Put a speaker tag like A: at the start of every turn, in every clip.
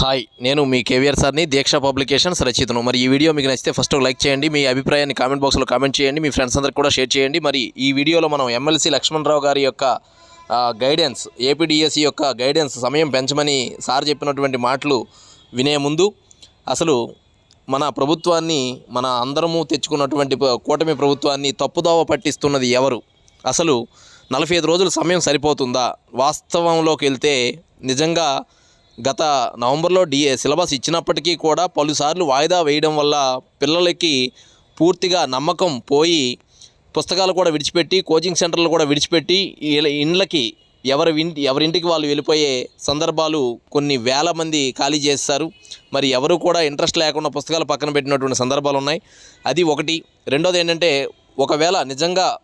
A: Hi నేను మీ కేవీఆర్ సార్ని దీక్ష publications రచితను మరి ఈ వీడియో మీకు నచ్చితే ఫస్ట్ లైక్ చేయండి మీ అభిప్రాయాన్ని కామెంట్ బాక్స్లో కామెంట్ చేయండి మీ ఫ్రెండ్స్ అందరికి కూడా షేర్ చేయండి. మరి ఈ వీడియోలో మనం ఎమ్మెల్సీ లక్ష్మణరావు గారి యొక్క గైడెన్స్ ఏపీడిఎస్సి యొక్క గైడెన్స్ సమయం పెంచమని సార్ చెప్పినటువంటి మాటలు వినే ముందు అసలు మన ప్రభుత్వాన్ని మన అందరము తెచ్చుకున్నటువంటి కూటమి ప్రభుత్వాన్ని తప్పుదోవ పట్టిస్తున్నది ఎవరు? అసలు నలభై ఐదు రోజుల సమయం సరిపోతుందా? వాస్తవంలోకి వెళ్తే నిజంగా గత నవంబర్లో డిఏ సిలబస్ ఇచ్చినప్పటికీ కూడా పలుసార్లు వాయిదా వేయడం వల్ల పిల్లలకి పూర్తిగా నమ్మకం పోయి పుస్తకాలు కూడా విడిచిపెట్టి కోచింగ్ సెంటర్లు కూడా విడిచిపెట్టి ఇండ్లకి ఎవరి ఇంటి ఎవరింటికి వాళ్ళు వెళ్ళిపోయే సందర్భాలు కొన్ని వేల మంది ఖాళీ చేస్తారు. మరి ఎవరు కూడా ఇంట్రెస్ట్ లేకుండా పుస్తకాలు పక్కన పెట్టినటువంటి సందర్భాలు ఉన్నాయి. అది ఒకటి. రెండోది ఏంటంటే ఒకవేళ నిజంగా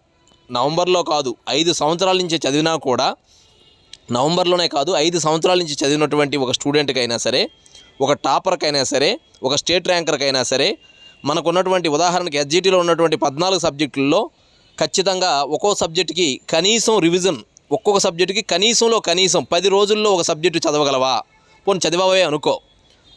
A: నవంబర్లో కాదు ఐదు సంవత్సరాల నుంచి చదివినా కూడా నవంబర్లోనే కాదు ఐదు సంవత్సరాల నుంచి చదివినటువంటి ఒక స్టూడెంట్కి అయినా సరే ఒక టాపర్కైనా సరే ఒక స్టేట్ ర్యాంకర్కైనా సరే మనకు ఉన్నటువంటి ఉదాహరణకి ఎస్జిటిలో ఉన్నటువంటి పద్నాలుగు సబ్జెక్టుల్లో ఖచ్చితంగా ఒక్కో సబ్జెక్టుకి కనీసం రివిజన్ ఒక్కొక్క సబ్జెక్టుకి కనీసంలో కనీసం పది రోజుల్లో ఒక సబ్జెక్టు చదవగలవా? పోనీ చదివావే అనుకో.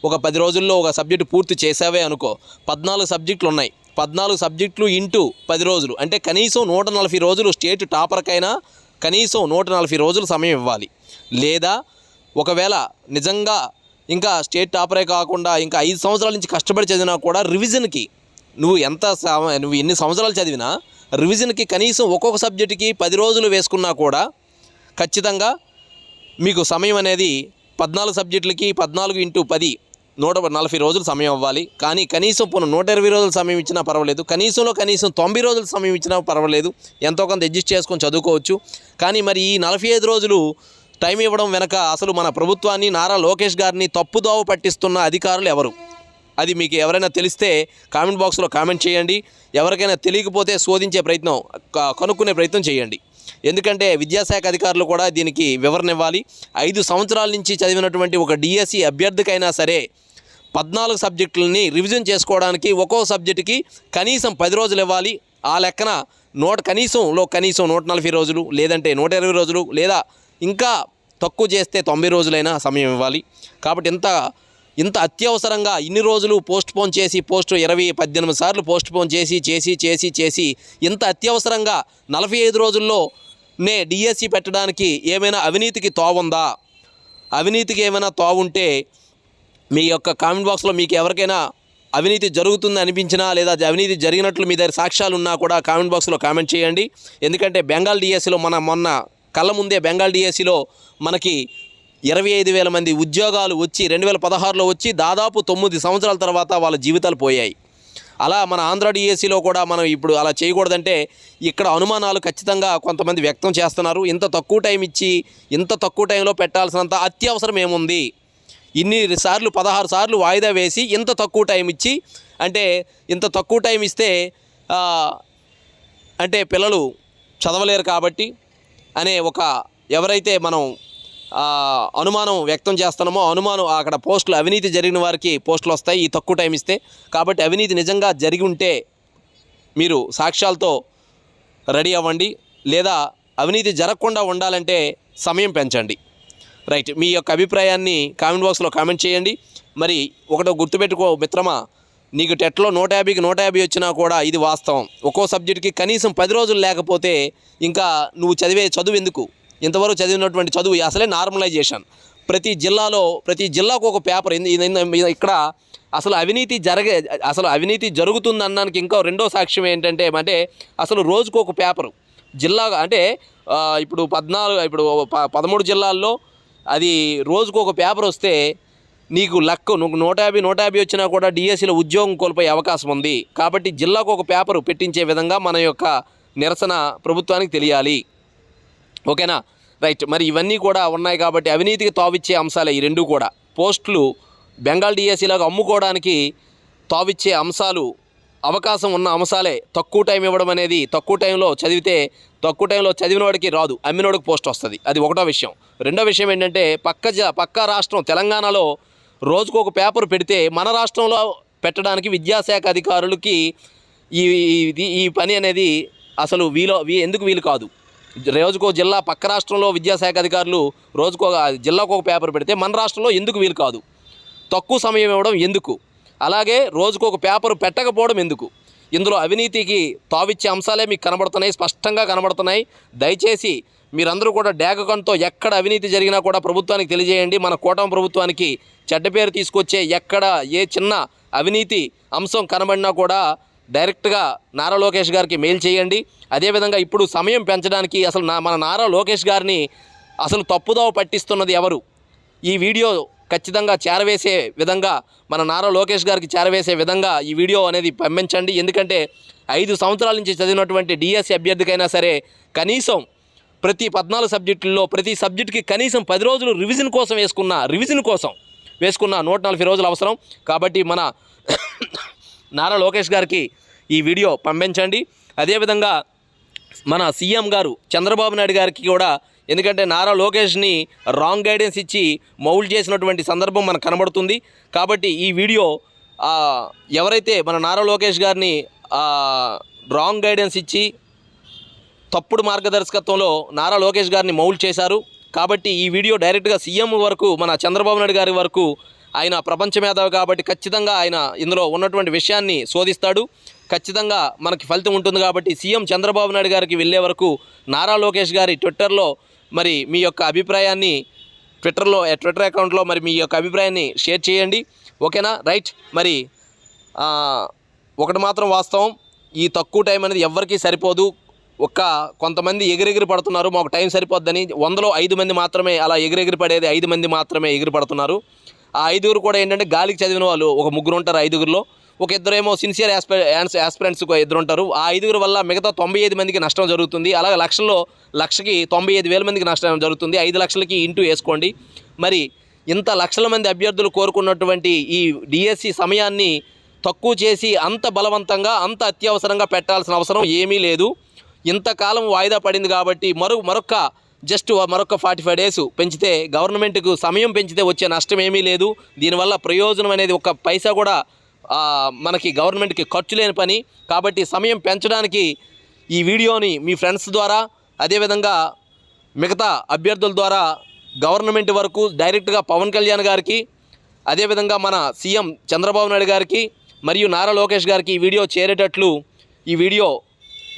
A: ఒక పది రోజుల్లో ఒక సబ్జెక్టు పూర్తి చేసావే అనుకో. పద్నాలుగు సబ్జెక్టులు ఉన్నాయి పద్నాలుగు సబ్జెక్టులు ఇంటూ పది రోజులు. అంటే కనీసం నూట నలభై రోజులు స్టేట్ టాపర్కైనా కనీసం నూట నలభై రోజులు సమయం ఇవ్వాలి. లేదా ఒకవేళ నిజంగా ఇంకా స్టేట్ టాపరే కాకుండా ఇంకా ఐదు సంవత్సరాల నుంచి కష్టపడి చదివినా కూడా రివిజన్కి నువ్వు ఎంత నువ్వు ఎన్ని సంవత్సరాలు చదివినా రివిజన్కి కనీసం ఒక్కొక్క సబ్జెక్టుకి పది రోజులు వేసుకున్నా కూడా ఖచ్చితంగా మీకు సమయం అనేది పద్నాలుగు సబ్జెక్టులకి పద్నాలుగు ఇంటూ పది నూట నలభై రోజులు సమయం అవ్వాలి. కానీ కనీసం పోను నూట ఇరవై రోజులు సమయం ఇచ్చినా పర్వాలేదు. కనీసంలో కనీసం తొంభై రోజులు సమయం ఇచ్చినా పర్వాలేదు. ఎంతో కొంత అడ్జస్ట్ చేసుకొని చదువుకోవచ్చు. కానీ మరి ఈ నలభై ఐదు రోజులు టైం ఇవ్వడం వెనక అసలు మన ప్రభుత్వాన్ని నారా లోకేష్ గారిని తప్పుదోవ పట్టిస్తున్న అధికారులు ఎవరు? అది మీకు ఎవరైనా తెలిస్తే కామెంట్ బాక్స్లో కామెంట్ చేయండి. ఎవరికైనా తెలియకపోతే శోధించే ప్రయత్నం కనుక్కునే ప్రయత్నం చేయండి. ఎందుకంటే విద్యాశాఖ అధికారులు కూడా దీనికి వివరణ ఇవ్వాలి. ఐదు సంవత్సరాల నుంచి చదివినటువంటి ఒక డిఎస్సి అభ్యర్థికైనా సరే పద్నాలుగు సబ్జెక్టులని రివిజన్ చేసుకోవడానికి ఒక్కో సబ్జెక్టుకి కనీసం పది రోజులు ఇవ్వాలి. ఆ లెక్కన నూట కనీసంలో కనీసం నూట నలభై రోజులు లేదంటే నూట ఇరవై రోజులు లేదా ఇంకా తక్కువ చేస్తే తొంభై రోజులైనా సమయం ఇవ్వాలి. కాబట్టి ఇంత ఇంత అత్యవసరంగా ఇన్ని రోజులు పోస్ట్ పోన్ చేసి పోస్ట్ ఇరవై పద్దెనిమిది సార్లు పోస్ట్ పోన్ చేసి చేసి చేసి చేసి ఇంత అత్యవసరంగా నలభై ఐదు రోజుల్లో నే డిఎస్సి పెట్టడానికి ఏమైనా అవినీతికి తోవుందా? అవినీతికి ఏమైనా తోవుంటే మీ యొక్క కామెంట్ బాక్స్లో మీకు ఎవరికైనా అవినీతి జరుగుతుంది అనిపించినా లేదా అవినీతి జరిగినట్లు మీ దగ్గర సాక్ష్యాలు ఉన్నా కూడా కామెంట్ బాక్స్లో కామెంట్ చేయండి. ఎందుకంటే బెంగాల్ డిఎస్సిలో మన మొన్న కళ్ళ ముందే బెంగాల్ డిఎస్సిలో మనకి ఇరవై ఐదు వేల మంది ఉద్యోగాలు వచ్చి రెండు వేల పదహారులో వచ్చి దాదాపు తొమ్మిది సంవత్సరాల తర్వాత వాళ్ళ జీవితాలు పోయాయి. అలా మన ఆంధ్ర డిఎస్సిలో కూడా మనం ఇప్పుడు అలా చేయకూడదంటే ఇక్కడ అనుమానాలు ఖచ్చితంగా కొంతమంది వ్యక్తం చేస్తున్నారు. ఇంత తక్కువ టైం ఇచ్చి ఇంత తక్కువ టైంలో పెట్టాల్సినంత అత్యవసరం ఏముంది? ఇన్ని సార్లు పదహారు సార్లు వాయిదా వేసి ఇంత తక్కువ టైం ఇచ్చి అంటే ఇంత తక్కువ టైం ఇస్తే అంటే పిల్లలు చదవలేరు కాబట్టి అనే ఒక ఎవరైతే మనం అనుమానం వ్యక్తం చేస్తున్నామో అనుమానం అక్కడ పోస్టులు అవినీతి జరిగిన వారికి పోస్టులు వస్తాయి ఈ తక్కువ టైం ఇస్తే. కాబట్టి అవినీతి నిజంగా జరిగి ఉంటే మీరు సాక్ష్యాలతో రెడీ అవ్వండి. లేదా అవినీతి జరగకుండా ఉండాలంటే సమయం పెంచండి. రైట్. మీ యొక్క అభిప్రాయాన్ని కామెంట్ బాక్స్లో కామెంట్ చేయండి. మరి ఒకటో గుర్తుపెట్టుకో మిత్రమా నీకు టెట్లో నూట యాభైకి నూట యాభై వచ్చినా కూడా ఇది వాస్తవం. ఒక్కో సబ్జెక్ట్కి కనీసం పది రోజులు లేకపోతే ఇంకా నువ్వు చదివే చదువు ఎందుకు? ఇంతవరకు చదివినటువంటి చదువు అసలే నార్మలైజేషన్. ప్రతి జిల్లాలో ప్రతి జిల్లాకు ఒక పేపర్ ఇక్కడ అసలు అవినీతి జరగే అసలు అవినీతి జరుగుతుంది అన్నానికి ఇంకో రెండో సాక్ష్యం ఏంటంటే అంటే అసలు రోజుకు ఒక పేపరు. జిల్లా అంటే ఇప్పుడు పద్నాలుగు ఇప్పుడు ప- పదమూడు జిల్లాల్లో అది రోజుకు ఒక పేపర్ వస్తే నీకు లక్ నువ్వు నూట యాభై నూట యాభై వచ్చినా కూడా డిఎస్సిలో ఉద్యోగం కోల్పోయే అవకాశం ఉంది. కాబట్టి జిల్లాకు ఒక పేపర్ పెట్టించే విధంగా మన యొక్క నిరసన ప్రభుత్వానికి తెలియాలి. ఓకేనా? రైట్. మరి ఇవన్నీ కూడా ఉన్నాయి కాబట్టి అవినీతికి తావిచ్చే అంశాలే ఈ రెండు కూడా. పోస్టులు బెంగాల్ డిఎస్సీలాగా అమ్ముకోవడానికి తావిచ్చే అంశాలు అవకాశం ఉన్న అంశాలే తక్కువ టైం ఇవ్వడం అనేది తక్కువ టైంలో చదివితే తక్కువ టైంలో చదివినవాడికి రాదు అమ్మినోడికి పోస్ట్ వస్తుంది. అది ఒకటో విషయం. రెండో విషయం ఏంటంటే పక్క జ పక్క రాష్ట్రం తెలంగాణలో రోజుకు ఒక పేపర్ పెడితే మన రాష్ట్రంలో పెట్టడానికి విద్యాశాఖ అధికారులకి ఈ ఈ- ఈ పని అనేది అసలు వీలు వీ- ఎందుకు వీలు కాదు. రోజుకో జిల్లా పక్క రాష్ట్రంలో విద్యాశాఖ అధికారులు రోజుకో జిల్లాకు ఒక పేపర్ పెడితే మన రాష్ట్రంలో ఎందుకు వీలు కాదు? తక్కువ సమయం ఇవ్వడం ఎందుకు? అలాగే రోజుకు ఒక పేపర్ పెట్టకపోవడం ఎందుకు? ఇందులో అవినీతికి తావిచ్చే అంశాలే మీకు కనబడుతున్నాయి స్పష్టంగా కనబడుతున్నాయి. దయచేసి మీరందరూ కూడా డేగకంతో ఎక్కడ అవినీతి జరిగినా కూడా ప్రభుత్వానికి తెలియజేయండి. మన కూటమి ప్రభుత్వానికి చెడ్డ పేరు తీసుకొచ్చే ఎక్కడ ఏ చిన్న అవినీతి అంశం కనబడినా కూడా డైరెక్ట్గా నారా లోకేష్ గారికి మెయిల్ చేయండి. అదేవిధంగా ఇప్పుడు సమయం పెంచడానికి అసలు నా మన నారా లోకేష్ గారిని అసలు తప్పుదోవ పట్టిస్తున్నది ఎవరు? ఈ వీడియో ఖచ్చితంగా చేరవేసే విధంగా మన నారా లోకేష్ గారికి చేరవేసే విధంగా ఈ వీడియో అనేది పంపించండి. ఎందుకంటే ఐదు సంవత్సరాల నుంచి చదివినటువంటి డిఎస్సి అభ్యర్థికైనా సరే కనీసం ప్రతి పద్నాలుగు సబ్జెక్టుల్లో ప్రతి సబ్జెక్టుకి కనీసం పది రోజులు రివిజన్ కోసం వేసుకున్న రివిజన్ కోసం వేసుకున్న నూట నలభై రోజులు అవసరం. కాబట్టి మన నారా లోకేష్ గారికి ఈ వీడియో పంపించండి. అదేవిధంగా మన సీఎం గారు చంద్రబాబు నాయుడు గారికి కూడా ఎందుకంటే నారా లోకేష్ని రాంగ్ గైడెన్స్ ఇచ్చి మౌల్డ్ చేసినటువంటి సందర్భం మనకు కనబడుతుంది. కాబట్టి ఈ వీడియో ఎవరైతే మన నారా లోకేష్ గారిని రాంగ్ గైడెన్స్ ఇచ్చి తప్పుడు మార్గదర్శకత్వంలో నారా లోకేష్ గారిని మౌల్డ్ చేశారు. కాబట్టి ఈ వీడియో డైరెక్ట్గా సీఎం వరకు మన చంద్రబాబు నాయుడు గారి వరకు ఆయన ప్రపంచ మేధావి కాబట్టి ఖచ్చితంగా ఆయన ఇందులో ఉన్నటువంటి విషయాన్ని శోధిస్తాడు. ఖచ్చితంగా మనకి ఫలితం ఉంటుంది కాబట్టి సీఎం చంద్రబాబు నాయుడు గారికి వెళ్ళే వరకు నారా లోకేష్ గారి ట్విట్టర్లో మరి మీ యొక్క అభిప్రాయాన్ని ట్విట్టర్లో ట్విట్టర్ అకౌంట్లో మరి మీ యొక్క అభిప్రాయాన్ని షేర్ చేయండి. ఓకేనా? రైట్. మరి ఒకటి మాత్రం వాస్తవం. ఈ తక్కువ టైం అనేది ఎవరికీ సరిపోదు. ఒక్క కొంతమంది ఎగిరెగిరి పడుతున్నారు. మాకు టైం సరిపోద్దని వందలో ఐదు మంది మాత్రమే అలా ఎగిరెగిరి పడేది ఐదు మంది మాత్రమే ఎగిరి పడుతున్నారు. ఆ ఐదుగురు కూడా ఏంటంటే గాలికి చదివిన వాళ్ళు. ఒక ముగ్గురు ఉంటారు ఐదుగురిలో. ఒక ఇద్దరేమో సిన్సియర్ యాస్పి యాస్పిరెంట్స్ ఇద్దరు ఉంటారు ఆ ఐదుగురు వల్ల మిగతా తొంభై ఐదు మందికి నష్టం జరుగుతుంది. అలాగే లక్షల్లో లక్షకి తొంభై ఐదు వేల మందికి నష్టం జరుగుతుంది. ఐదు లక్షలకి ఇంటూ వేసుకోండి. మరి ఇంత లక్షల మంది అభ్యర్థులు కోరుకున్నటువంటి ఈ డిఎస్సి సమయాన్ని తక్కువ చేసి అంత బలవంతంగా అంత అత్యవసరంగా పెట్టాల్సిన అవసరం ఏమీ లేదు. ఇంతకాలం వాయిదా పడింది కాబట్టి మరో మరొక జస్ట్ మరొక ఫార్టీ ఫైవ్ డేస్ పెంచితే గవర్నమెంట్కు సమయం పెంచితే వచ్చే నష్టం ఏమీ లేదు. దీనివల్ల ప్రయోజనం అనేది ఒక పైసా కూడా మనకి గవర్నమెంట్కి ఖర్చు లేని పని. కాబట్టి సమయం పెంచడానికి ఈ వీడియోని మీ ఫ్రెండ్స్ ద్వారా అదేవిధంగా మిగతా అభ్యర్థుల ద్వారా గవర్నమెంట్ వరకు డైరెక్ట్గా పవన్ కళ్యాణ్ గారికి అదేవిధంగా మన సీఎం చంద్రబాబు నాయుడు గారికి మరియు నారా లోకేష్ గారికి ఈ వీడియో చేరేటట్లు ఈ వీడియో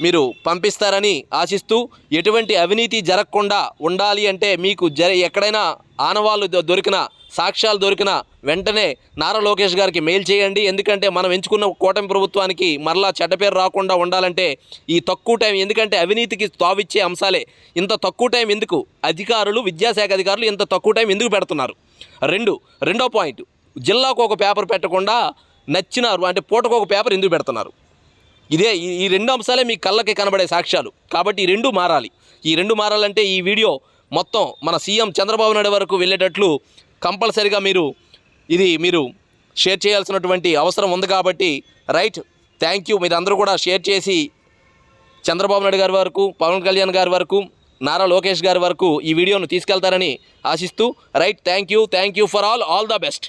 A: మీరు పంపిస్తారని ఆశిస్తూ ఎటువంటి అవినీతి జరగకుండా ఉండాలి అంటే మీకు జర ఎక్కడైనా ఆనవాళ్ళు దొరికిన సాక్ష్యాలు దొరికిన వెంటనే నారా లోకేష్ గారికి మెయిల్ చేయండి. ఎందుకంటే మనం ఎంచుకున్న కూటమి ప్రభుత్వానికి మరలా చెడ్డపేరు రాకుండా ఉండాలంటే ఈ తక్కువ టైం ఎందుకంటే అవినీతికి తావిచ్చే అంశాలే. ఇంత తక్కువ టైం ఎందుకు? అధికారులు విద్యాశాఖ అధికారులు ఇంత తక్కువ టైం ఎందుకు పెడుతున్నారు? రెండు రెండో పాయింట్ జిల్లాకు ఒక పేపర్ పెట్టకుండా నచ్చినారు అంటే పూటకు ఒక పేపర్ ఎందుకు పెడుతున్నారు? ఇదే ఈ- ఈ రెండు అంశాలే మీ కళ్ళకి కనబడే సాక్ష్యాలు. కాబట్టి ఈ రెండు మారాలి. ఈ రెండు మారాలంటే ఈ వీడియో మొత్తం మన సీఎం చంద్రబాబు నాయుడు వరకు వెళ్ళేటట్లు కంపల్సరిగా మీరు ఇది మీరు షేర్ చేయాల్సినటువంటి అవసరం ఉంది కాబట్టి రైట్ థ్యాంక్ యూ. మీరందరూ కూడా షేర్ చేసి చంద్రబాబు నాయుడు గారి వరకు పవన్ కళ్యాణ్ గారి వరకు నారా లోకేష్ గారి వరకు ఈ వీడియోను తీసుకెళ్తారని ఆశిస్తూ right thank you thank you for all all the best.